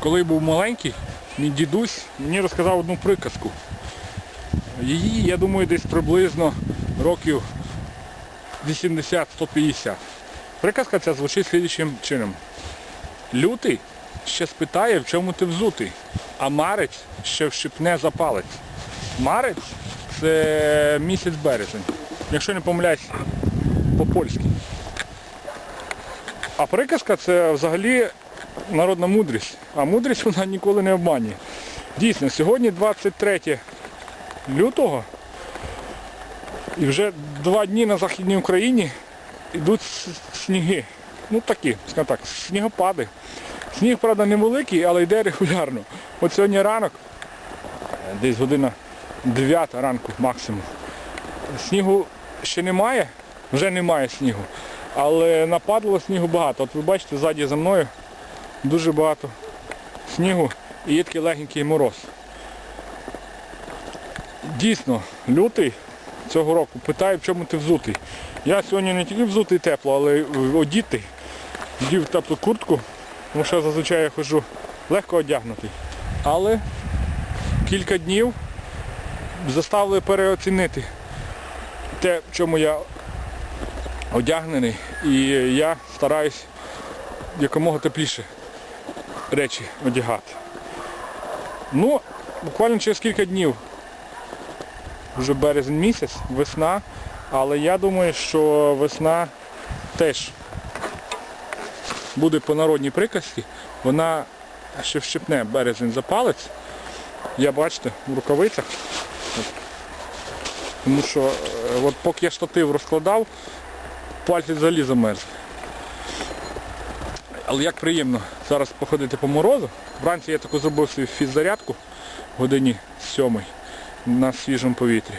Коли був маленький, мій дідусь мені розказав одну приказку. Її, я думаю, десь приблизно років 80-150. Приказка ця звучить слідчим чином. Лютий ще спитає, в чому ти взутий, а марець ще вщипне за палець. Марець це місяць березень. Якщо не помиляюсь, по-польськи. А приказка це взагалі народна мудрість. А мудрість вона ніколи не обманює. Дійсно, сьогодні 23 лютого і вже два дні на Західній Україні йдуть сніги. Ну такі, скажімо так, снігопади. Сніг, правда, невеликий, але йде регулярно. От сьогодні ранок, десь година 9 ранку максимум. Снігу ще немає, вже немає снігу. Але нападало снігу багато. От ви бачите, ззаді за мною дуже багато снігу і є такий легенький мороз. Дійсно, лютий цього року питає, в чому ти взутий. Я сьогодні не тільки взутий тепло, але одітий. Вдів теплу куртку, тому що зазвичай я ходжу легко одягнутий. Але кілька днів заставили переоцінити те, в чому я одягнений, і я стараюсь якомога тепліше речі одягати. Ну, буквально через кілька днів, вже березень місяць, весна, але я думаю, що весна теж буде по народній приказці, вона ще вщипне березень за палець. Я бачите, в рукавицях. Тому що е, от поки я штатив розкладав, пальці взагалі замерзли. Але як приємно зараз походити по морозу. Вранці я таку зробив собі фіззарядку в годині сьомій на свіжому повітрі.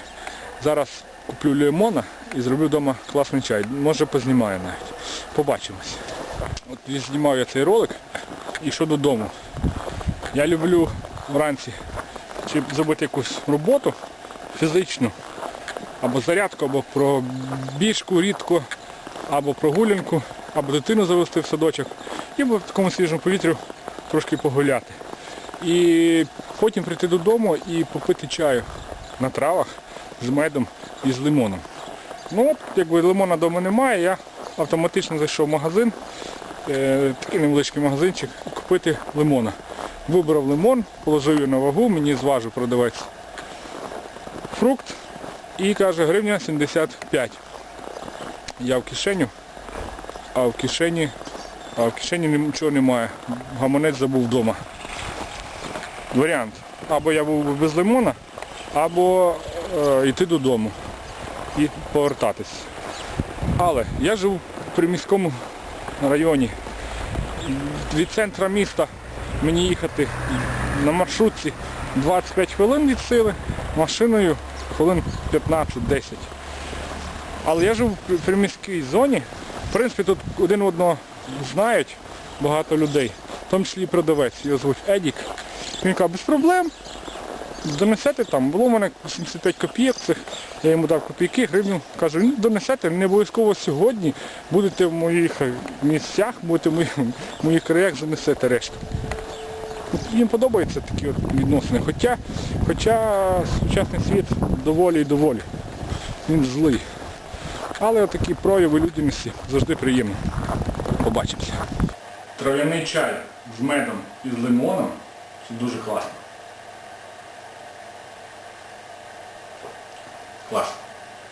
Зараз куплю лимона і зроблю вдома класний чай. Може познімаю навіть. Побачимось. От знімав я цей ролик і йшов додому. Я люблю вранці чи зробити якусь роботу фізичну, або зарядку, або пробіжку рідко, або прогулянку, або дитину завести в садочок і в такому свіжому повітрі трошки погуляти. І потім прийти додому і попити чаю на травах з медом і з лимоном. Ну якби лимона вдома немає, я автоматично зайшов в магазин, е, такий невеличкий магазинчик, купити лимона. Вибрав лимон, положив його на вагу, мені зважив продавець фрукт і каже гривня 75. Я в кишеню, а в кишені, а в кишені нічого немає. Гаманець забув вдома. Варіант. Або я був без лимона, або е, йти додому і повертатись. Але я живу при міському районі. Від центра міста мені їхати на маршрутці 25 хвилин від сили, машиною хвилин 15-10. Але я живу при- при міській зоні. В принципі, тут один одного знають багато людей, в тому числі і продавець. Його звуть Едік. Він каже, без проблем. Донесете там, було в мене 75 копійок цих, я йому дав копійки, гривню, кажу, ну донесете, не обов'язково сьогодні, будете в моїх е, місцях, будете в моїх, в моїх краях, занесете решту. Їм подобаються такі відносини. Хоча, хоча сучасний світ доволі і доволі. Він злий. Але такі прояви людяності завжди приємно. Побачимося. Трав'яний чай з медом і з лимоном це дуже класно. Класно.